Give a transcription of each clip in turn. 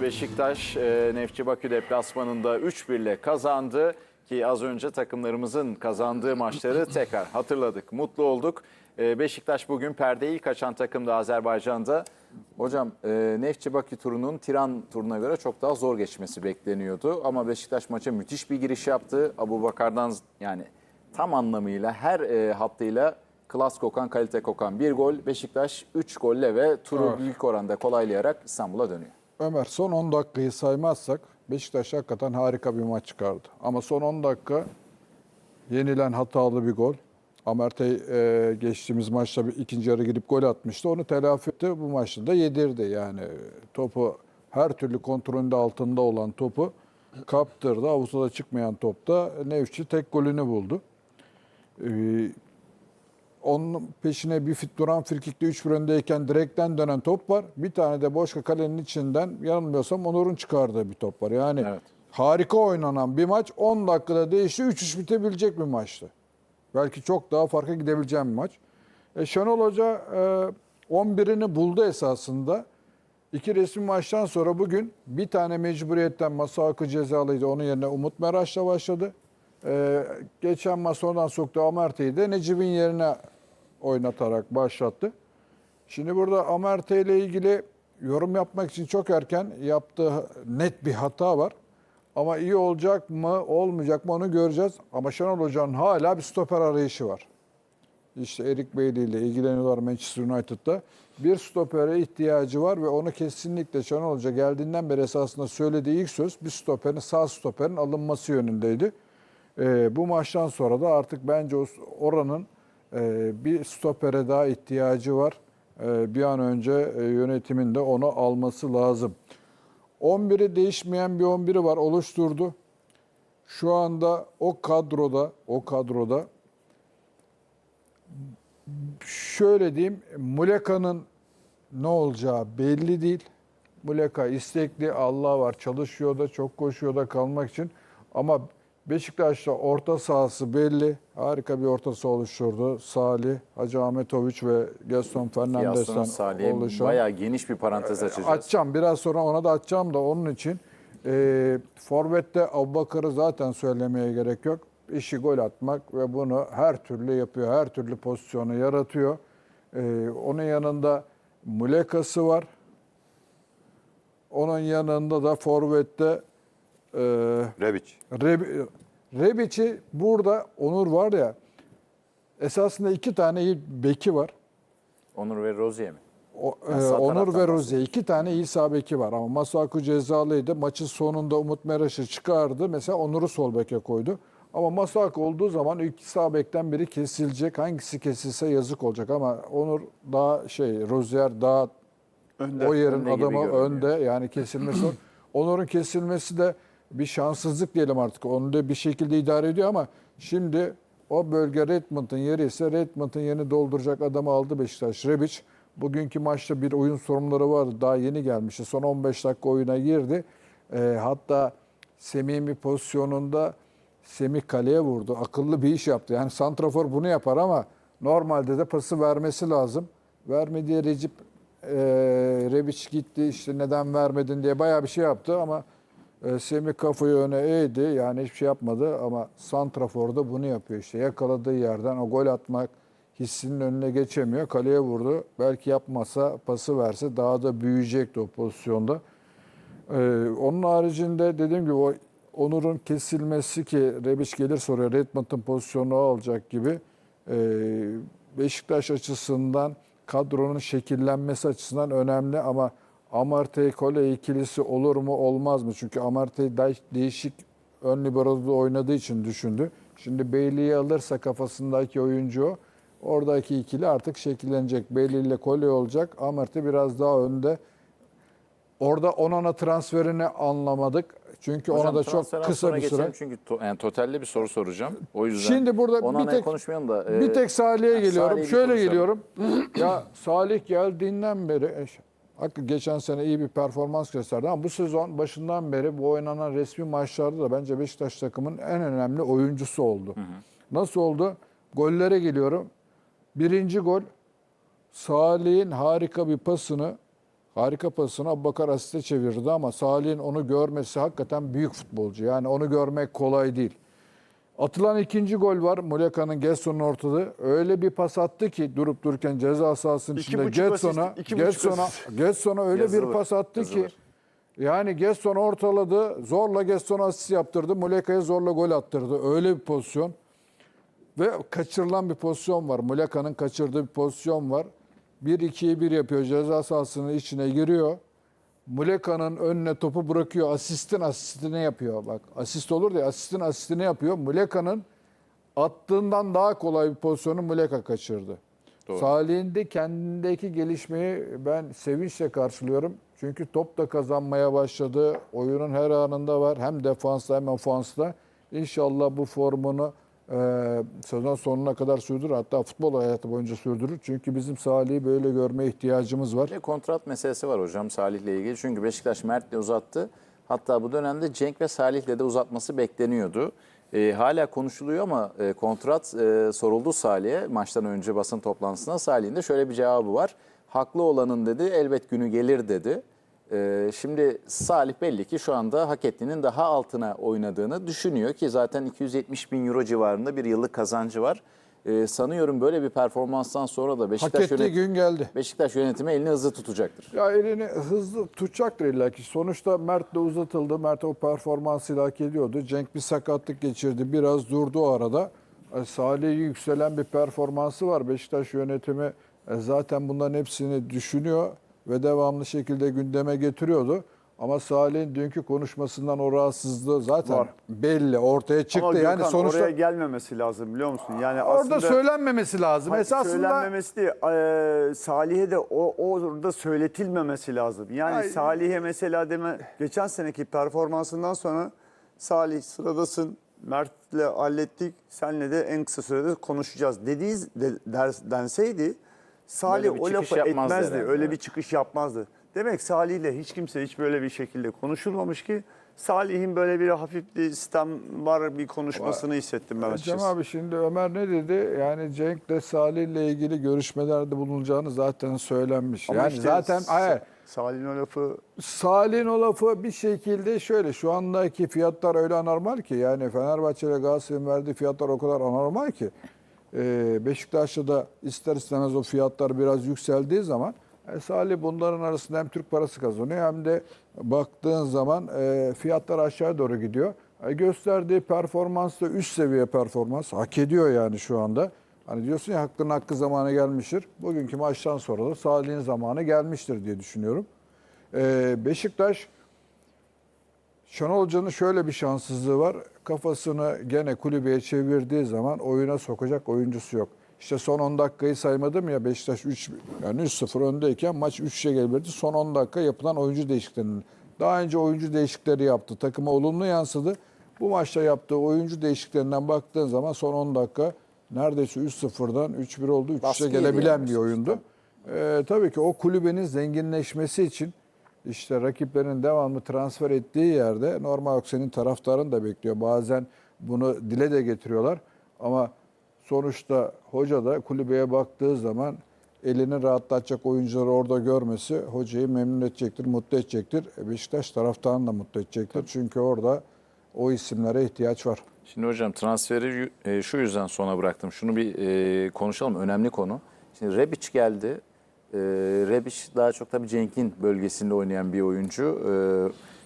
Beşiktaş e, Nefçi Bakü deplasmanında 3-1 ile kazandı ki az önce takımlarımızın kazandığı maçları tekrar hatırladık. Mutlu olduk. E, Beşiktaş bugün perdeyi ilk açan takımda Azerbaycan'da. Hocam e, Nefçi Bakü turunun Tiran turuna göre çok daha zor geçmesi bekleniyordu. Ama Beşiktaş maça müthiş bir giriş yaptı. Abu Bakar'dan yani tam anlamıyla her hattıyla klas kokan, kalite kokan bir gol. Beşiktaş 3 golle ve turu Evet. büyük oranda kolaylayarak İstanbul'a dönüyor. Ömer son 10 dakikayı saymazsak Beşiktaş hakikaten harika bir maç çıkardı. Ama son 10 dakika yenilen hatalı bir gol. Amertey e, geçtiğimiz maçta bir ikinci yarı girip gol atmıştı. Onu telafi etti. Bu maçta da yedirdi. Yani topu her türlü kontrolünde altında olan topu kaptırdı. Avuçta da çıkmayan topta Nevşi tek golünü buldu. Ee, onun peşine bir fit duran frikikte 3-1 öndeyken direkten dönen top var. Bir tane de boş kalenin içinden yanılmıyorsam Onur'un çıkardığı bir top var. Yani Evet. harika oynanan bir maç 10 dakikada değişti. 3-3 bitebilecek bir maçtı. Belki çok daha farka gidebileceğim bir maç. E, Şenol Hoca e, 11'ini buldu esasında. İki resmi maçtan sonra bugün bir tane mecburiyetten masa hakkı cezalıydı. Onun yerine Umut Meraş'la başladı. Ee, geçen maç sonradan soktu Amerte'yi de Necip'in yerine oynatarak başlattı. Şimdi burada Amerte ile ilgili yorum yapmak için çok erken yaptığı net bir hata var. Ama iyi olacak mı olmayacak mı onu göreceğiz. Ama Şenol Hoca'nın hala bir stoper arayışı var. İşte Erik Bailey ile ilgileniyorlar Manchester United'da. Bir stopere ihtiyacı var ve onu kesinlikle Şenol Hoca geldiğinden beri esasında söylediği ilk söz bir stoperin sağ stoperin alınması yönündeydi. Ee, bu maçtan sonra da artık bence oranın bir stopere daha ihtiyacı var. Ee, bir an önce e, yönetimin de onu alması lazım. 11'i değişmeyen bir 11'i var oluşturdu. Şu anda o kadroda o kadroda şöyle diyeyim, Muleka'nın ne olacağı belli değil. Muleka istekli, Allah var, çalışıyor da, çok koşuyor da kalmak için. Ama Beşiktaş'ta orta sahası belli. Harika bir orta saha oluşturdu. Salih, Hacı Ahmetoviç ve Gaston Fernandes'ten oluşan. bayağı geniş bir parantez açacağız. Açacağım. Biraz sonra ona da açacağım da onun için. E, Forvet'te Abubakar'ı zaten söylemeye gerek yok. İşi gol atmak ve bunu her türlü yapıyor. Her türlü pozisyonu yaratıyor. E, onun yanında Muleka'sı var. Onun yanında da Forvet'te e, Rebic. Reb- Rebic'i burada Onur var ya esasında iki tane iyi beki var. Onur ve Rozier mi? O, e, Onur ve Rozier iki tane iyi sağ beki var ama Masuaku cezalıydı. Maçın sonunda Umut Meraş'ı çıkardı. Mesela Onur'u sol beke koydu. Ama Masuaku olduğu zaman iki sağ bekten biri kesilecek. Hangisi kesilse yazık olacak ama Onur daha şey Rozier daha Önde. o yerin Önde adamı önde yani kesilmesi. Onur'un kesilmesi de bir şanssızlık diyelim artık. Onu da bir şekilde idare ediyor ama şimdi o bölge Redmond'un yeri ise Redmond'un yerini dolduracak adamı aldı Beşiktaş. Rebic bugünkü maçta bir oyun sorunları vardı. Daha yeni gelmişti. Son 15 dakika oyuna girdi. Ee, hatta Semih'in pozisyonunda Semih kaleye vurdu. Akıllı bir iş yaptı. Yani Santrafor bunu yapar ama normalde de pası vermesi lazım. Vermediği Recep e, Rebic gitti işte neden vermedin diye bayağı bir şey yaptı ama e, Semih kafayı öne eğdi. Yani hiçbir şey yapmadı ama Santrafor'da bunu yapıyor işte. Yakaladığı yerden o gol atmak hissinin önüne geçemiyor. Kaleye vurdu. Belki yapmasa pası verse daha da büyüyecekti o pozisyonda. Ee, onun haricinde dediğim gibi o Onur'un kesilmesi ki Rebic gelir sonra Redmond'un pozisyonu alacak gibi e, Beşiktaş açısından kadronun şekillenmesi açısından önemli ama Amartey Kole ikilisi olur mu olmaz mı? Çünkü Amartey de- değişik ön libero'da oynadığı için düşündü. Şimdi Bailey'i alırsa kafasındaki oyuncu. Oradaki ikili artık şekillenecek. Bailey ile Kole olacak. Amartey biraz daha önde. Orada Onana transferini anlamadık. Çünkü Hocam, ona da çok kısa bir süre. Çünkü to, yani totalli bir soru soracağım. O yüzden Şimdi burada bir tek- konuşmayalım da. e, Bir tek Salih'e yani geliyorum. Salih'i bir Şöyle geliyorum. ya Salih geldiğinden beri e, hakikaten geçen sene iyi bir performans gösterdi ama bu sezon başından beri bu oynanan resmi maçlarda da bence Beşiktaş takımın en önemli oyuncusu oldu. Nasıl oldu? Gollere geliyorum. Birinci gol Salih'in harika bir pasını Harika pasını Abubakar asiste çevirdi ama Salih'in onu görmesi hakikaten büyük futbolcu. Yani onu görmek kolay değil. Atılan ikinci gol var. Muleka'nın Getson'un ortada. Öyle bir pas attı ki durup dururken ceza sahasının İki içinde buçuk Getson'a asist, iki buçuk Getson'a asist. Getson'a öyle bir pas attı ki Yazılı. yani Gesson ortaladı. Zorla Getson'a asist yaptırdı. Muleka'ya zorla gol attırdı. Öyle bir pozisyon. Ve kaçırılan bir pozisyon var. Muleka'nın kaçırdığı bir pozisyon var. 1-2'yi 1 yapıyor. Ceza sahasının içine giriyor. Muleka'nın önüne topu bırakıyor. Asistin asistini yapıyor. Bak asist olur diye asistin asistini yapıyor. Muleka'nın attığından daha kolay bir pozisyonu Muleka kaçırdı. Doğru. Salih'in de kendindeki gelişmeyi ben sevinçle karşılıyorum. Çünkü top da kazanmaya başladı. Oyunun her anında var. Hem defansta hem ofansta. İnşallah bu formunu e, sezon sonuna kadar sürdürür. Hatta futbol hayatı boyunca sürdürür. Çünkü bizim Salih'i böyle görmeye ihtiyacımız var. De kontrat meselesi var hocam Salih'le ilgili. Çünkü Beşiktaş Mert'le uzattı. Hatta bu dönemde Cenk ve Salih'le de uzatması bekleniyordu. Ee, hala konuşuluyor ama e, kontrat e, soruldu Salih'e maçtan önce basın toplantısında. Salih'in de şöyle bir cevabı var. Haklı olanın dedi elbet günü gelir dedi. Ee, şimdi Salih belli ki şu anda hak ettiğinin daha altına oynadığını düşünüyor ki zaten 270 bin euro civarında bir yıllık kazancı var. Ee, sanıyorum böyle bir performanstan sonra da Hak Beşiktaş, ettiği yönet- gün geldi. Beşiktaş yönetimi elini hızlı tutacaktır. Ya elini hızlı tutacaktır illa ki. Sonuçta Mert de uzatıldı. Mert o performansıyla hak ediyordu. Cenk bir sakatlık geçirdi. Biraz durdu o arada. E, Salih'in yükselen bir performansı var. Beşiktaş yönetimi e, zaten bunların hepsini düşünüyor ve devamlı şekilde gündeme getiriyordu. Ama Salih'in dünkü konuşmasından o rahatsızlığı zaten Var. belli ortaya çıktı. Ama yani Gökhan sonuçta oraya gelmemesi lazım biliyor musun? Yani orada aslında söylenmemesi lazım. Hayır, Esasında söylenmemesi değil. Ee, Salih'e de o orada söyletilmemesi lazım. Yani Hayır. Salih'e mesela deme geçen seneki performansından sonra Salih sıradasın. Mert'le hallettik. Senle de en kısa sürede konuşacağız dediği de, der- denseydi Salih o lafı etmezdi. herhalde, Öyle bir çıkış yapmazdı. Demek Salih'le hiç kimse hiç böyle bir şekilde konuşulmamış ki Salih'in böyle bir hafif bir sistem var bir konuşmasını hissettim ben Cem açıkçası. abi şimdi Ömer ne dedi? Yani Cenk de Salih ile ilgili görüşmelerde bulunacağını zaten söylenmiş. Ama yani işte zaten hayır, Salih'in o lafı Salih'in o lafı bir şekilde şöyle şu andaki fiyatlar öyle anormal ki yani Fenerbahçe ile Galatasaray'ın verdiği fiyatlar o kadar anormal ki e, Beşiktaş'ta da ister istemez o fiyatlar biraz yükseldiği zaman e, Salih bunların arasında hem Türk parası kazanıyor hem de baktığın zaman e, fiyatlar aşağı doğru gidiyor. E, gösterdiği performans da üst seviye performans. Hak ediyor yani şu anda. Hani diyorsun ya hakkın hakkı zamanı gelmiştir. Bugünkü maçtan sonra da Salih'in zamanı gelmiştir diye düşünüyorum. Ee, Beşiktaş Şenol Hoca'nın şöyle bir şanssızlığı var. Kafasını gene kulübeye çevirdiği zaman oyuna sokacak oyuncusu yok. İşte son 10 dakikayı saymadım ya Beşiktaş 3 yani 3-0 öndeyken maç 3'e gelebilirdi. Son 10 dakika yapılan oyuncu değişikliklerinin. Daha önce oyuncu değişiklikleri yaptı. Takıma olumlu yansıdı. Bu maçta yaptığı oyuncu değişikliklerinden baktığın zaman son 10 dakika neredeyse 3-0'dan 3-1 oldu. 3-3'e Baskıydı gelebilen yani bir oyundu. Ee, tabii ki o kulübenin zenginleşmesi için işte rakiplerin devamlı transfer ettiği yerde normal olarak senin taraftarın da bekliyor. Bazen bunu dile de getiriyorlar. Ama sonuçta hoca da kulübeye baktığı zaman elini rahatlatacak oyuncuları orada görmesi hocayı memnun edecektir, mutlu edecektir. E, Beşiktaş taraftarını da mutlu edecektir. Çünkü orada o isimlere ihtiyaç var. Şimdi hocam transferi e, şu yüzden sona bıraktım. Şunu bir e, konuşalım. Önemli konu. Şimdi Rebic geldi. E, Rebic daha çok tabii Cenk'in bölgesinde oynayan bir oyuncu. E,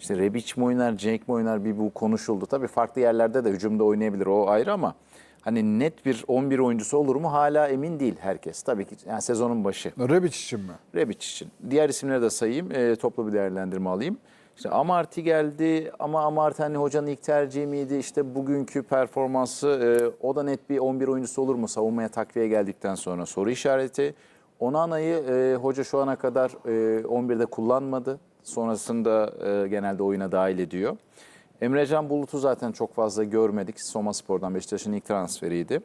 işte Rebic mi oynar, Cenk mi oynar bir bu konuşuldu. Tabii farklı yerlerde de hücumda oynayabilir o ayrı ama hani net bir 11 oyuncusu olur mu hala emin değil herkes. Tabii ki yani sezonun başı. Rebic için mi? Rebic için. Diğer isimleri de sayayım. E, toplu bir değerlendirme alayım. İşte Amarty geldi ama Amarty hani hocanın ilk tercihi miydi? İşte bugünkü performansı e, o da net bir 11 oyuncusu olur mu? Savunmaya takviye geldikten sonra soru işareti. Onana'yı e, hoca şu ana kadar e, 11'de kullanmadı. Sonrasında e, genelde oyuna dahil ediyor. Emrecan Bulut'u zaten çok fazla görmedik. Soma Spor'dan Beşiktaş'ın ilk transferiydi.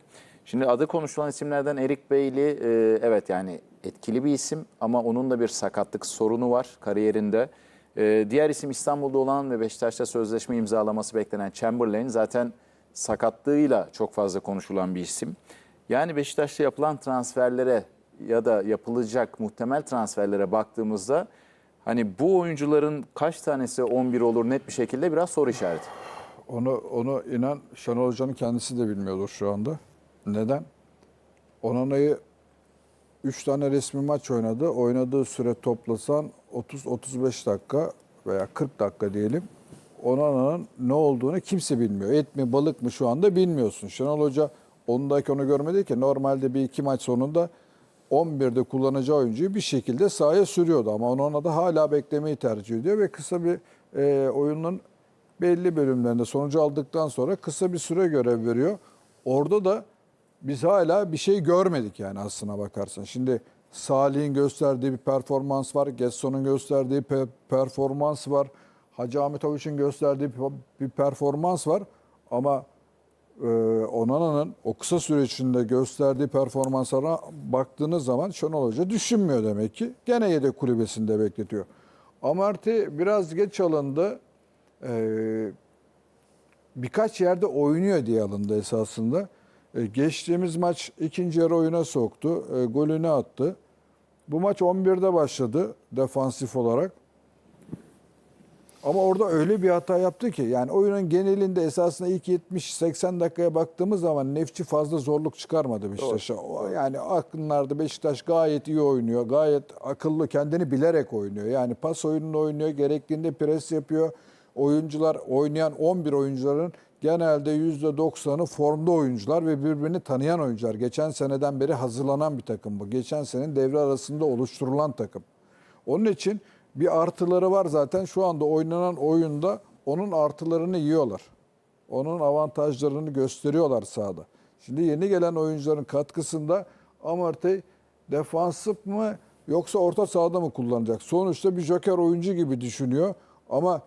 Şimdi adı konuşulan isimlerden Erik Beyli e, evet yani etkili bir isim ama onun da bir sakatlık sorunu var kariyerinde. E, diğer isim İstanbul'da olan ve Beşiktaş'ta sözleşme imzalaması beklenen Chamberlain zaten sakatlığıyla çok fazla konuşulan bir isim. Yani Beşiktaş'ta yapılan transferlere ya da yapılacak muhtemel transferlere baktığımızda Hani bu oyuncuların kaç tanesi 11 olur net bir şekilde biraz soru işareti. Onu onu inan Şenol Hoca'nın kendisi de bilmiyordur şu anda. Neden? Onana'yı 3 tane resmi maç oynadı. Oynadığı süre toplasan 30-35 dakika veya 40 dakika diyelim. Onana'nın ne olduğunu kimse bilmiyor. Et mi balık mı şu anda bilmiyorsun. Şenol Hoca ondaki onu görmedi ki normalde bir iki maç sonunda 11'de kullanacağı oyuncuyu bir şekilde sahaya sürüyordu. Ama Onana da hala beklemeyi tercih ediyor ve kısa bir e, oyunun belli bölümlerinde sonucu aldıktan sonra kısa bir süre görev veriyor. Orada da biz hala bir şey görmedik yani aslına bakarsan. Şimdi Salih'in gösterdiği bir performans var. Getson'un gösterdiği pe- performans var. Hacı Ahmet Avuç'un gösterdiği bir performans var. Ama e, Onana'nın o kısa süre içinde gösterdiği performanslara baktığınız zaman Şenol Hoca düşünmüyor demek ki. Gene yedek kulübesinde bekletiyor. Amarty biraz geç alındı. Ee, birkaç yerde oynuyor diye alındı esasında. Ee, geçtiğimiz maç ikinci yarı oyuna soktu. Golünü attı. Bu maç 11'de başladı defansif olarak. Ama orada öyle bir hata yaptı ki yani oyunun genelinde esasında ilk 70-80 dakikaya baktığımız zaman Nefçi fazla zorluk çıkarmadı Beşiktaş'a. Yani aklınlarda Beşiktaş gayet iyi oynuyor. Gayet akıllı kendini bilerek oynuyor. Yani pas oyununu oynuyor. Gerektiğinde pres yapıyor. Oyuncular oynayan 11 oyuncuların genelde %90'ı formda oyuncular ve birbirini tanıyan oyuncular. Geçen seneden beri hazırlanan bir takım bu. Geçen senenin devre arasında oluşturulan takım. Onun için bir artıları var zaten. Şu anda oynanan oyunda onun artılarını yiyorlar. Onun avantajlarını gösteriyorlar sahada. Şimdi yeni gelen oyuncuların katkısında Amartey defansif mı yoksa orta sahada mı kullanacak? Sonuçta bir joker oyuncu gibi düşünüyor ama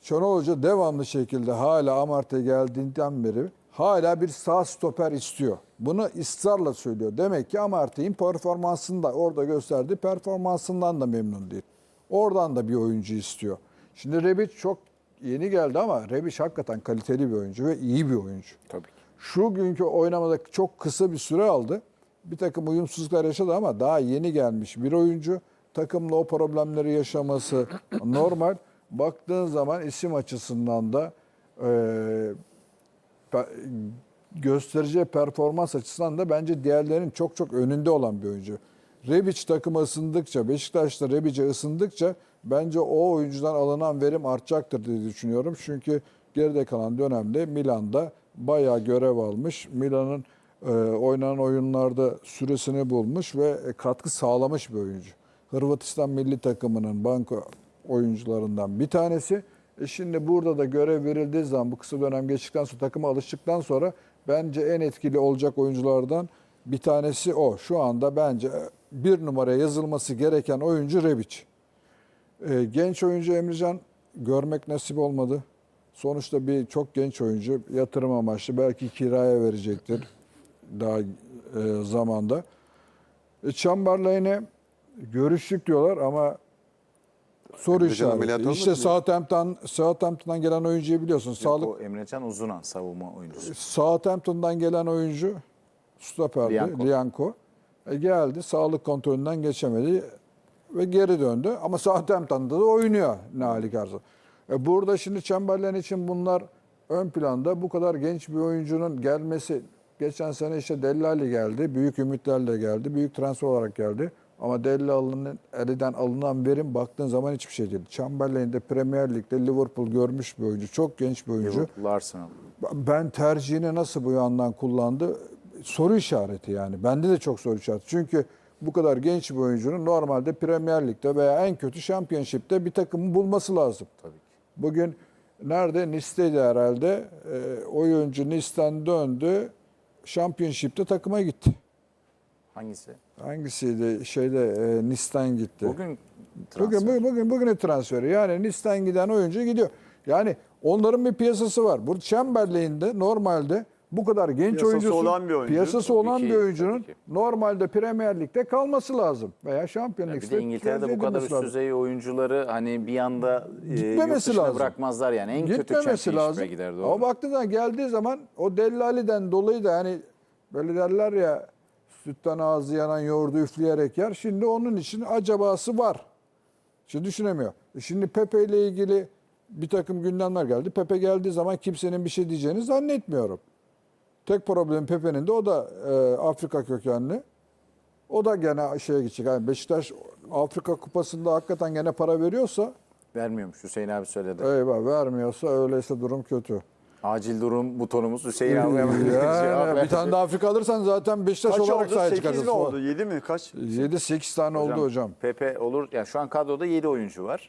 Şenol Hoca devamlı şekilde hala Amartey geldiğinden beri hala bir sağ stoper istiyor. Bunu ısrarla söylüyor. Demek ki Amartey'in performansında orada gösterdiği performansından da memnun değil. Oradan da bir oyuncu istiyor. Şimdi Rebic çok yeni geldi ama Rebic hakikaten kaliteli bir oyuncu ve iyi bir oyuncu. Tabii ki. Şu günkü oynamada çok kısa bir süre aldı. Bir takım uyumsuzluklar yaşadı ama daha yeni gelmiş bir oyuncu. Takımla o problemleri yaşaması normal. Baktığın zaman isim açısından da e, pe- göstereceği performans açısından da bence diğerlerinin çok çok önünde olan bir oyuncu. Rebic takıma ısındıkça, Beşiktaş'ta Rebic'e ısındıkça bence o oyuncudan alınan verim artacaktır diye düşünüyorum. Çünkü geride kalan dönemde Milan'da bayağı görev almış. Milan'ın e, oynanan oyunlarda süresini bulmuş ve katkı sağlamış bir oyuncu. Hırvatistan milli takımının banko oyuncularından bir tanesi. E şimdi burada da görev verildiği zaman bu kısa dönem geçtikten sonra takıma alıştıktan sonra bence en etkili olacak oyunculardan bir tanesi o. Şu anda bence bir numaraya yazılması gereken oyuncu Rebic. E, genç oyuncu Emrecan görmek nasip olmadı. Sonuçta bir çok genç oyuncu yatırım amaçlı belki kiraya verecektir daha e, zamanda. E, Chamberlain'e görüştük diyorlar ama soru ameliyat işareti. İşte? Southampton, Southampton'dan gelen oyuncuyu biliyorsun. Sağlık O Emrecan Uzunan savunma oyuncusu. Southampton'dan gelen oyuncu stoperdi Lianco. Lianco. E, geldi sağlık kontrolünden geçemedi ve geri döndü. Ama Southampton'da da oynuyor ne halükarsa. E, burada şimdi Chamberlain için bunlar ön planda. Bu kadar genç bir oyuncunun gelmesi geçen sene işte Dellali geldi. Büyük ümitlerle geldi. Büyük transfer olarak geldi. Ama Dellali'nin elden alınan verim baktığın zaman hiçbir şey değil. Chamberlain de Premier Lig'de Liverpool görmüş bir oyuncu. Çok genç bir oyuncu. Liverpool Arsenal. Ben tercihini nasıl bu yandan kullandı? Soru işareti yani. Bende de çok soru işareti. Çünkü bu kadar genç bir oyuncunun normalde Premier Lig'de veya en kötü Championship'te bir takımı bulması lazım. Tabii ki. Bugün nerede? Nice'deydi herhalde. Ee, oyuncu Nice'den döndü. Championship'te takıma gitti. Hangisi? Hangisiydi? Şeyde e, Nice'den gitti. Bugün transfer. Bugün, bugün, bugün bugünün transferi. Yani Nice'den giden oyuncu gidiyor. Yani onların bir piyasası var. Bu Chamberlain'de normalde bu kadar genç Piyasası oyuncusu, olan bir oyuncu. piyasası olan ki, bir oyuncunun normalde Premier Lig'de kalması lazım veya Şampiyon Lig'de bir de İngiltere'de bu kadar üst düzey oyuncuları hani bir anda e, Gitmemesi dışına lazım. bırakmazlar yani. En kötü Gitmemesi Championship'e lazım. gider doğru. Ama baktığın zaman geldiği zaman o Dellali'den dolayı da hani böyle derler ya sütten ağzı yanan yoğurdu üfleyerek yer. Şimdi onun için acabası var. Şimdi düşünemiyor. E Şimdi Pepe ile ilgili bir takım gündemler geldi. Pepe geldiği zaman kimsenin bir şey diyeceğini zannetmiyorum. Tek problem Pepe'nin de o da e, Afrika kökenli. O da gene şeye gidecek. Yani Beşiktaş Afrika Kupası'nda hakikaten gene para veriyorsa Vermiyormuş Hüseyin abi söyledi. eyvah vermiyorsa öyleyse durum kötü. Acil durum butonumuz Hüseyin abiye Yani bir tane daha Afrika alırsan zaten Beşiktaş Kaç olarak oldu? sahaya 8 çıkacağız. mi oldu? 7 mi? Kaç? 7-8 tane oldu hocam. Pepe olur. Yani şu an kadroda 7 oyuncu var.